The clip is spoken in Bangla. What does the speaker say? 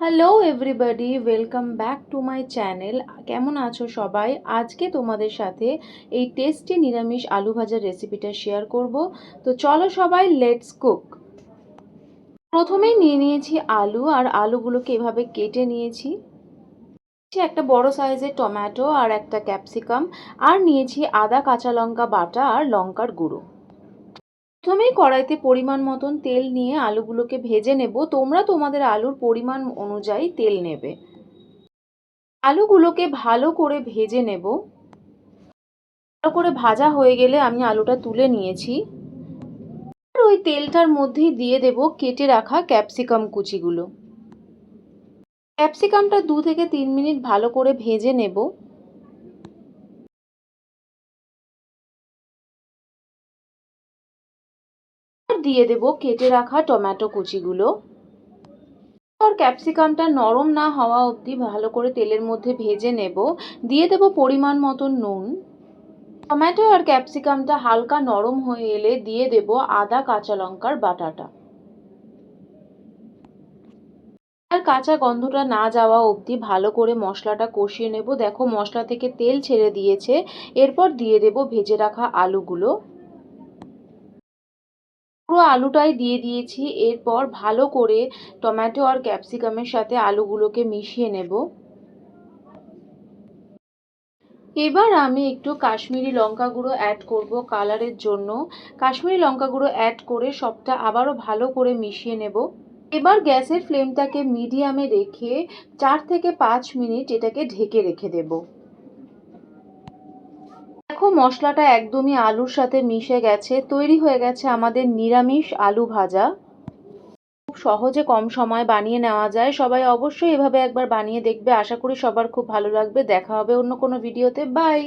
Hello everybody welcome back to my channel কেমন আছো সবাই? আজকে তোমাদের সাথে এই টেস্টি নিরামিষ আলু ভাজার রেসিপিটা শেয়ার করব। তো চলো সবাই লেটস কুক প্রথমেই নিয়ে নিয়েছি আলু আর আলুগুলোকে এভাবে কেটে নিয়েছি। একটা বড় সাইজের টমেটো আর একটা ক্যাপসিকাম আর নিয়েছি আদা, কাঁচা লঙ্কা বাটা আর লঙ্কার গুঁড়ো। প্রথমেই কড়াইতে পরিমাণ মতন তেল নিয়ে আলুগুলোকে ভেজে নেব। তোমরা তোমাদের আলুর পরিমাণ অনুযায়ী তেল নেবে। আলুগুলোকে ভালো করে ভেজে নেব। ভালো করে ভাজা হয়ে গেলে আমি আলুটা তুলে নিয়েছি। আর ওই তেলটার মধ্যেই দিয়ে দেব কেটে রাখা ক্যাপসিকাম কুচিগুলো। ক্যাপসিকামটা দু থেকে তিন মিনিট ভালো করে ভেজে নেব। দিয়ে দেব কেটে রাখা টমেটো কুচিগুলো। আর ক্যাপসিকামটা নরম না হওয়া অবধি ভালো করে তেলের মধ্যে ভেজে নেব। দিয়ে দেব পরিমাণ মতন নুন। টমেটো আর ক্যাপসিকামটা হালকা নরম হয়ে এলে দিয়ে দেব আদা কাঁচা লঙ্কার বাটাটা। আর কাঁচা গন্ধটা না যাওয়া অবধি ভালো করে মশলাটা কষিয়ে নেব। দেখো মশলা থেকে তেল ছেড়ে দিয়েছে। এরপর দিয়ে দেব ভেজে রাখা আলুগুলো। পুরো আলুটাই দিয়ে দিয়েছি। এরপর ভালো করে টমেটো আর ক্যাপসিকামের সাথে আলুগুলোকে মিশিয়ে নেব। এবার আমি একটু কাশ্মীরি লঙ্কা গুঁড়ো অ্যাড করব কালারের জন্য। কাশ্মীরি লঙ্কা গুঁড়ো অ্যাড করে সবটা আবারও ভালো করে মিশিয়ে নেব। এবার গ্যাসের ফ্লেমটাকে মিডিয়ামে রেখে চার থেকে পাঁচ মিনিট এটাকে ঢেকে রেখে দেবো। দেখো, মশলাটা একদমই আলুর সাথে মিশে গেছে, তৈরি হয়ে গেছে আমাদের নিরামিষ আলু ভাজা। খুব সহজে কম সময় বানিয়ে নেওয়া যায়। সবাই অবশ্যই এভাবে একবার বানিয়ে দেখবে। আশা করি সবার খুব ভালো লাগবে। দেখা হবে অন্য কোনো ভিডিওতে। বাই!